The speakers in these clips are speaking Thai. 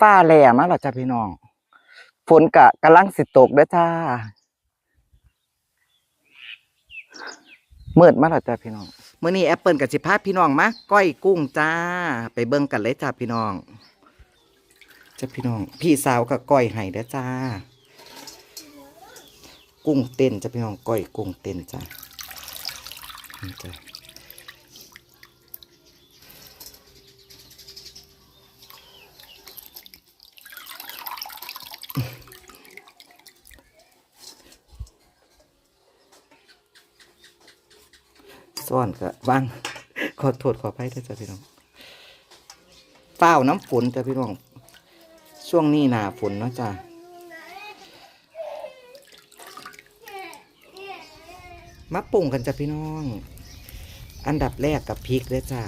ฟ้าแหล่มาแล้วจ้ะพี่น้องฝนกะกำลังสิตกเด้อจ้าเมืดมาแล้วจ้ะพี่น้องเมื้อนี้แอปเปิลกับสิพาพี่น้องมาก้อยกุ้งจ้า ไปเบิ่งกันเลยจ้าพี่น้องจ้าพี่น้อง พี่สาวก็ก้อยให้เด้อจ้า กุ้งเต้นจ้ะพี่น้องก้อยกุ้งเต้นจ้าจ้ะ ซ่อนก็วางขอโทษขออภัยด้วยจ้ะพี่น้องเฝ้าน้ำฝนจ้ะพี่น้อง ช่วงนี้หนาฝนเนาะจ้ะมาปรุงกันจ้ะพี่น้อง อันดับแรกกับพริกเลยจ้ะ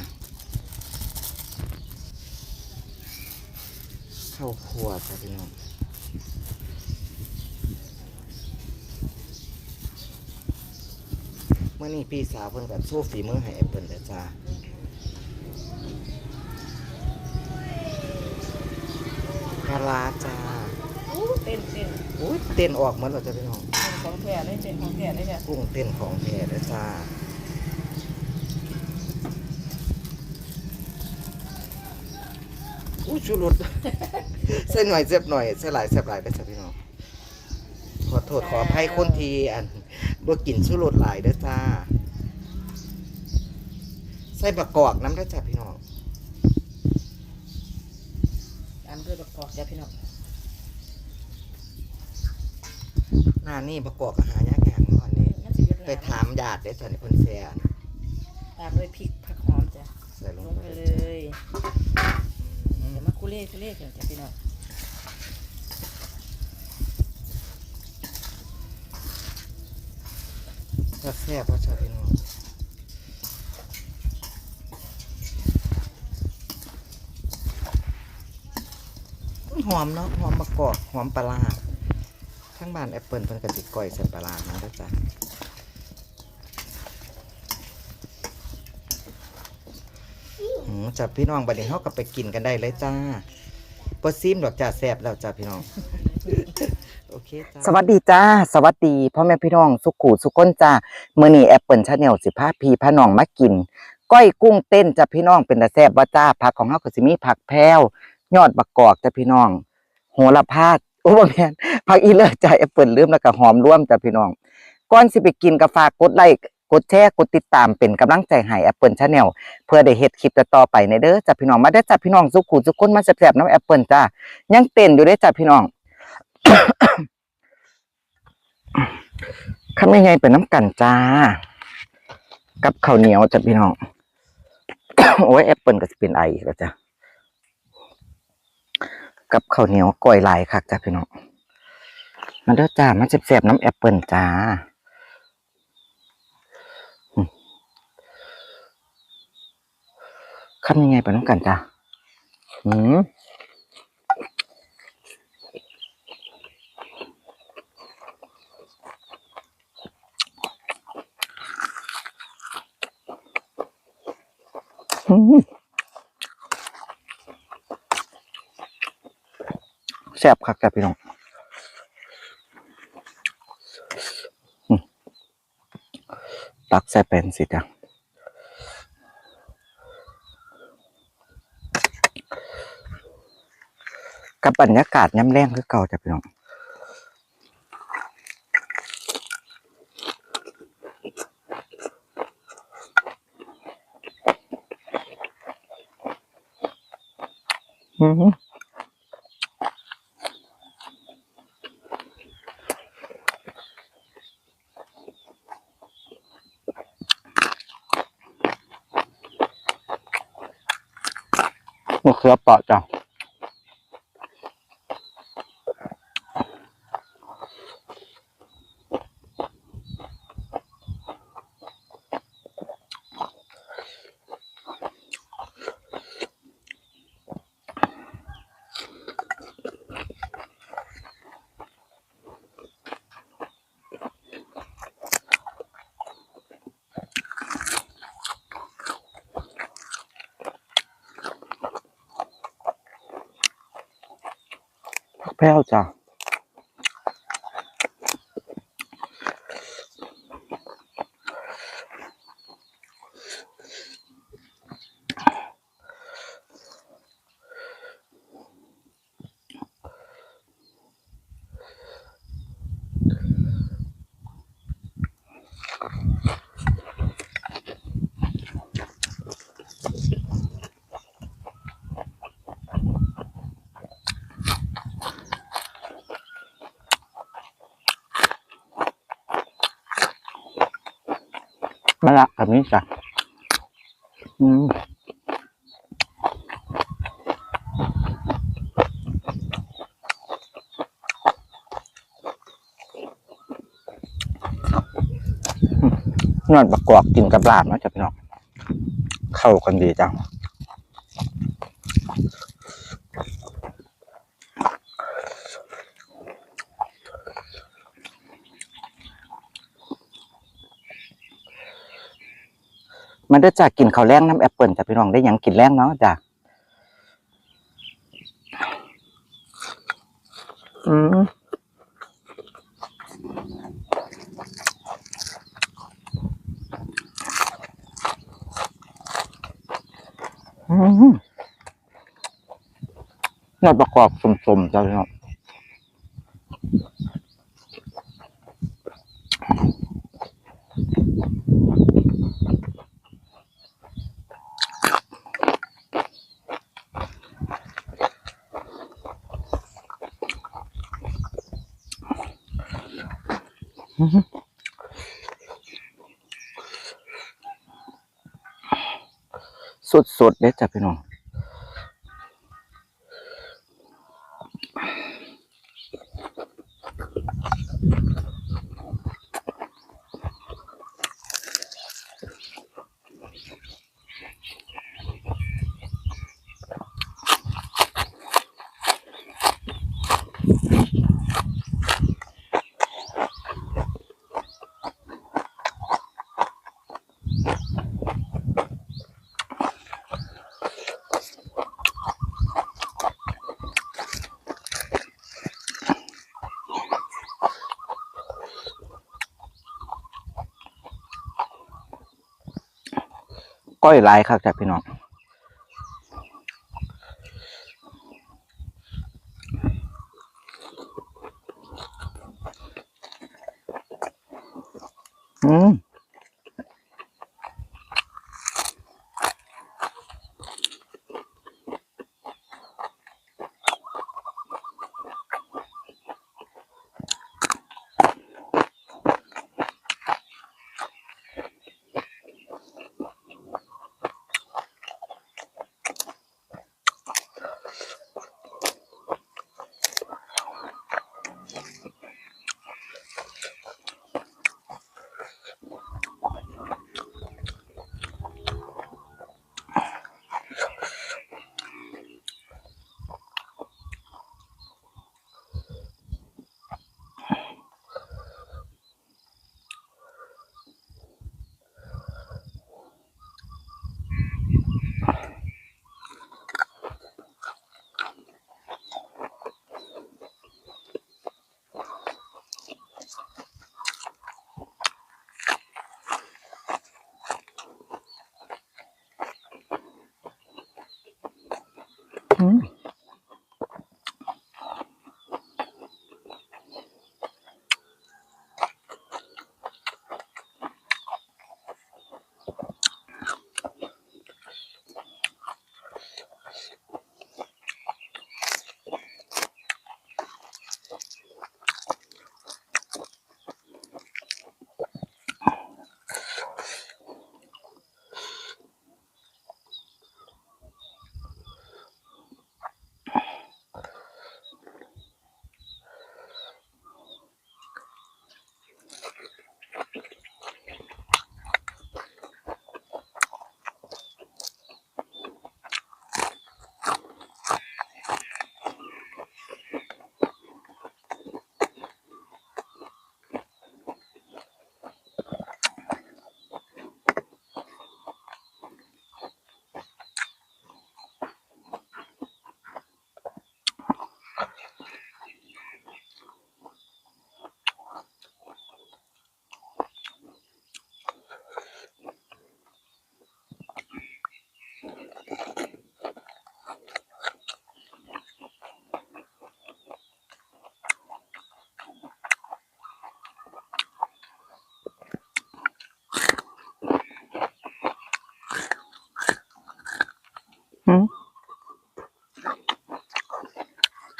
ข้าวคั่วจ้ะพี่น้อง มื่อนี้พี่สาวเพิ่นกับสู้ฝีมือให้แอปเปิลเด้อจ้าปลาร้าจ้าอู้เต้นเต้นอุ้ยเต้นออกเหมือนเราจะพี่น้องเต้นของแท้เลยเต้นของแท้เลยเนี่ยกุ้งเต้นของแท้เด้อจ้าอุ้ยชูรสใส่หน่อยเสียบหน่อยใส่หลายเสียบหลายได้อจ้ะพี่น้องขอโทษขออภัยคนทีอัน บ่กินชูรสหลายเด้อจ้า ใส่ประกอบน้ำได้อจ้ะพี่น้องตามด้วยประกอบจ้ะพี่น้องหน้านี่ประกอบอาหารยากอย่างเนาะอันนี้งั้นสิเวียดไปนามถามญาติได้อจ้ะนี่เพิ่นแซ่อันตามด้วยพริกผักหอมจ้ะใส่ลลงงไปไปเลเลยยเดี๋ยวมาคุเล่คุเล่กันจ้ะพี่น้อง ถ้าแซ่บก็จ้ะพี่น้องหอมเนาะหอมประกอบหอมปลาทั้งบ้านแอปเปิลเพิ่นก็สิก้อยใส่ปลาร้านะเด้อจ้ะอืมจ้ะพี่น้องบัดนี้เฮาก็ไปกินกันได้เลยจ้าบ่ซิมดอกจ้าแซ่บแล้วจ้าพี่น้อง สวัสดีจ้า สวัสดีพ่อแม่พี่น้องสุขูสุก้นจ้ามื้อนี้แอปเปิลชาแนลสิพาพีพาน้องมากิน ก้อยกุ้งเต้นจ้ะพี่น้องเป็นตาแซ่บบ่าจ้าผักของเฮาก็สิมีผักแพรวยอดบักกอกจ้ะพี่น้อง โหระพาโอ้บแม่นผักอีเลิศจ้าแอปเปิลลืมแล้วก็หอมร่วมจ้ะพี่น้องก่อนสิไปกินก็ฝากกดไลค์กดแชร์กดติดตามเป็นกำลังใจให้แอปเปิลชาแนลเพื่อได้เฮ็ดคลิปต่อไปในเด้อจ้ะพี่น้องมาเด้จ้ะพี่น้องสุขูสุก้นมาแซ่บๆน้ำแอปเปิลจ้ายังเต้นอยู่เด้จ้ะพี่น้อง ข้าไม่ไงเป็นน้ำกันจ้า กับข้าวเหนียวจ้ะพี่น้อง โอ้ยแอปเปิลก็จะเป็นไอแล้วจ้ะ กับข้าวเหนียวก้อยลายคักจ้ะพี่น้อง มาเด้อจ้ามาแซ่บๆน้ำแอปเปิลจ้าข้าไม่ไงเป็นน้ำกันจ้า อืม แซ่บคักจ้ะพี่น้องตักใส่เป็นสิจ้ะกับบรรยากาศย้ำแรงคือเก่าจ้ะพี่น้อง มมะเขือเปาะจ้ะ แพ้ว มะละกับนี้จ้ะอืมนวดประกอบกินกับลาบนะจะพี่น้องเข้ากันดีจัง มันได้จากกินข้าวแรงน้ำแอปเปิลจ้ะพี่น้องได้ยังกินแรงเนาะจ้ะอืมอืมนอดประกอบสมๆจ้ะพี่น้อง สดเด็ดจ้ะพี่น้อง ก้ อยหลายครับจ้ะพี่น้องอืม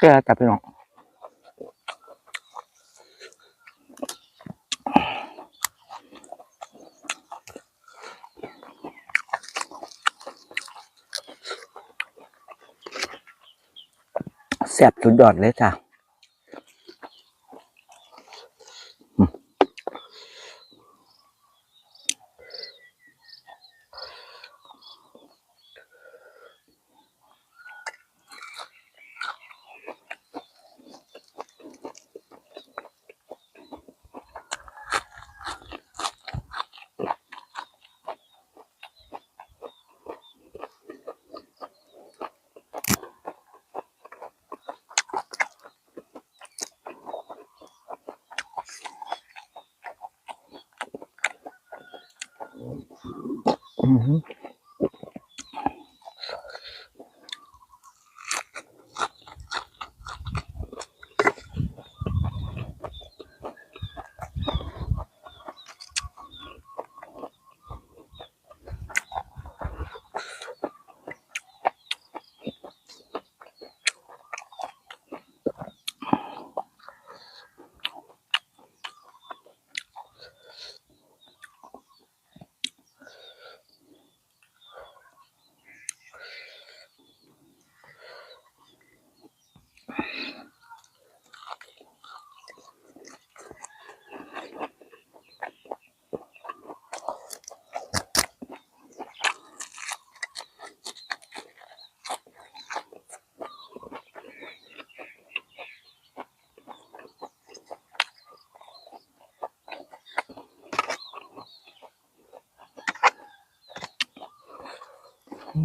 แก่แต่พี่น้องแสบสุดยอดเลยจ้ะ อื อ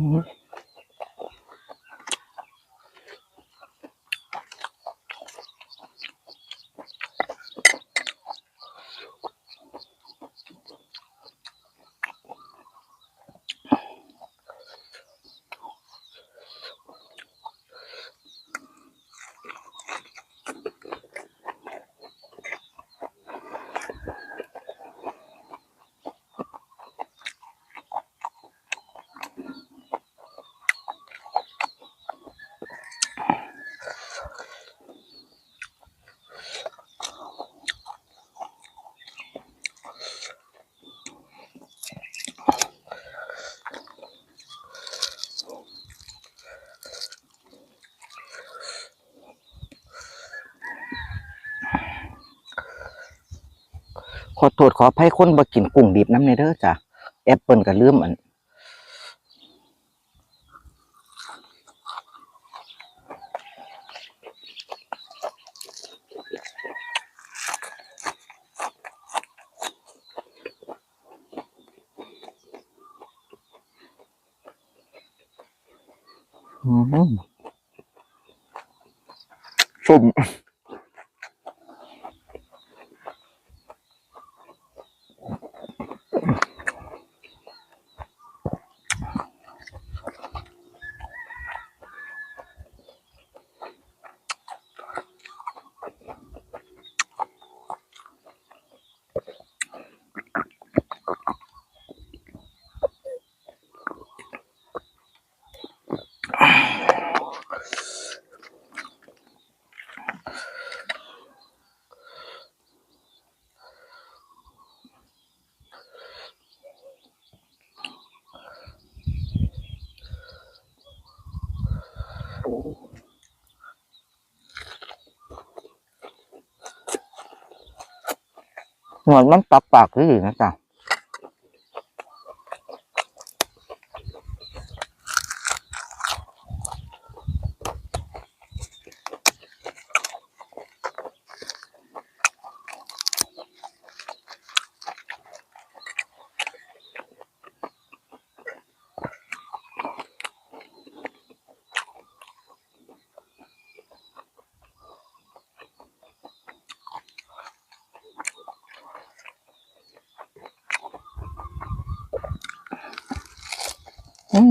ออือหือขอโทษขออภัยคนบ่กินกุ้งดิบน้ำในเด้อจ้ะแอปเปิลก็ลืมอันอืม หนวดมันปักปากที่ดีนะจ๊ะ อื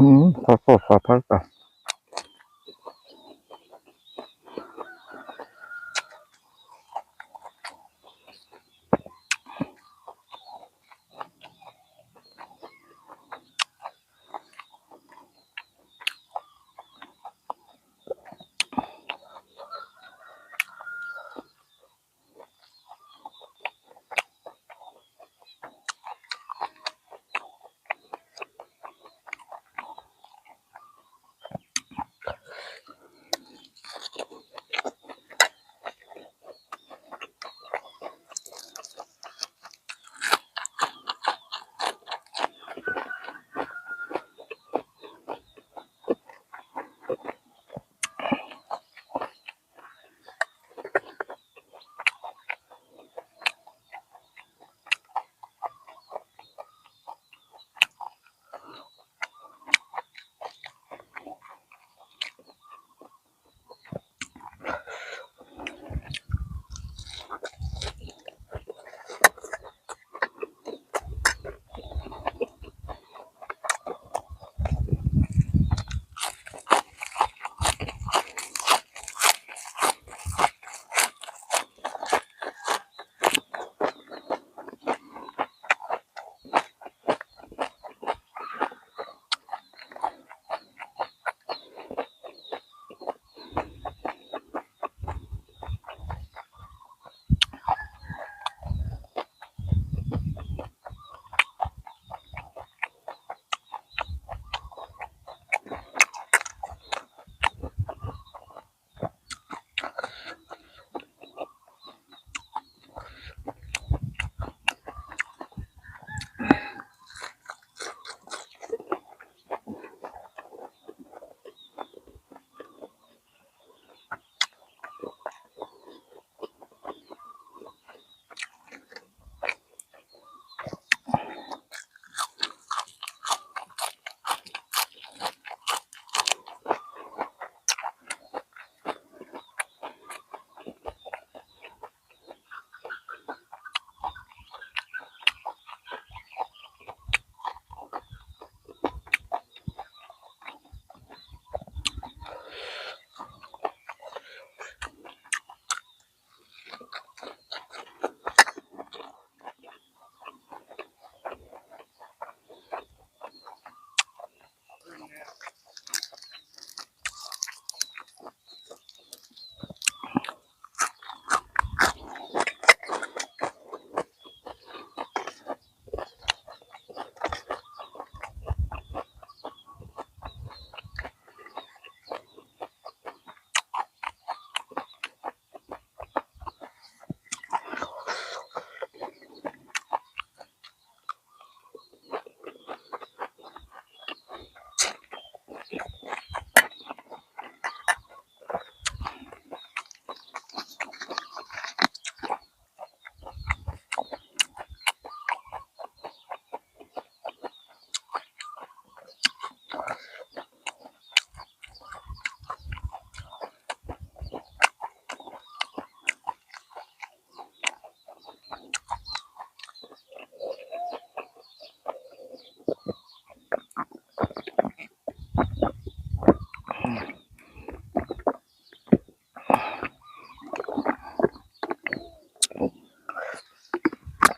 อืมขอโท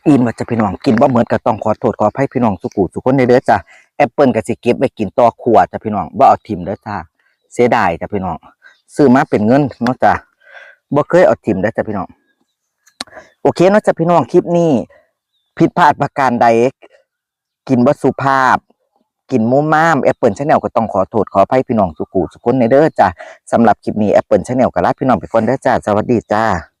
กินว่าจะพี่น้องกินบ่เหมือนก็ต้องขอโทษขออภัยพี่น้องสุกูสุคนในเด้อจ้ะแอปเปิลก็สิเก็บไว้กินต่อขวดจ้ะพี่น้องบ่เอาทิมเด้อจ้าเสียดายจ้ะพี่น้องซื้อมาเป็นเงินเนาะจ้ะบ่เคยเอาทิมเด้อจ้ะพี่น้อง โอเคเนาะจ้ะพี่น้องคลิปนี้ ผิดพลาดประการใดกินบ่สุภาพ กินมุมมามแอปเปิลชาแนลก็ต้องขอโทษขออภัยพี่น้องสุกูสุคนในเด้อจ้าสำหรับคลิปนี้แอปเปิลชาแนลก็ลาพี่น้องไปก่อนเด้อจ้าสวัสดีจ้า